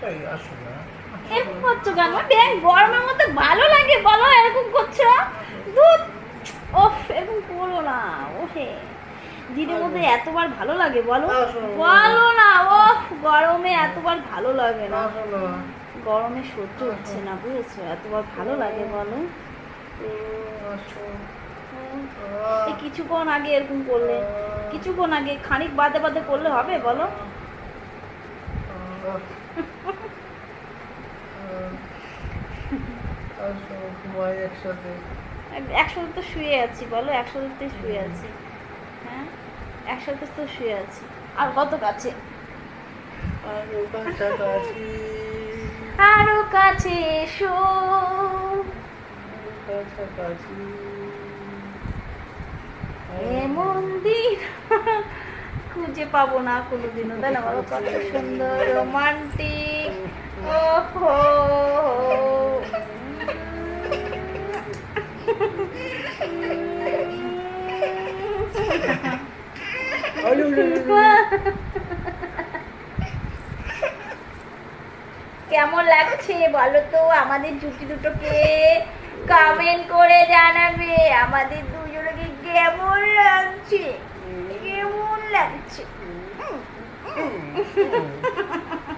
তাই আসো না এরকম করছ কেন ব্যাং গরমের মধ্যে ভালো লাগে বলো এরকম করছ? দুধ ওফ এরকম করো না ওহে। দিনের মধ্যে এতবার ভালো লাগে বলো? বলো না ওফ গরমে এতবার ভালো লাগে না। গরমে সহ্য হচ্ছে না বুঝেছ? এতবার ভালো লাগে বলো। কিছুক্ষণ আগে এরকম করলে কিছুক্ষণ আগে খানিক বাদে বাদে করলে হবে বলো? একসাথে একসাথে তো শুয়ে আছি বলো একসাথে তো শুয়ে আছি। হ্যাঁ? একসাথে তো শুয়ে আছি। আর কত কাছে? আরও কাছাকাছি। আরও কাছে এসো। কাছাকাছি। এমন দিন খুঁজে পাবো না কোনোদিনও, তাই না? বলো কত সুন্দর রোমান্টিক। ওহো। কেমন লাগছে বলো তো আমাদের জুটি দুটোকে কমেন্ট করে জানাবে। আমাদের দুজনকে কেমন লাগছে? কেমন লাগছে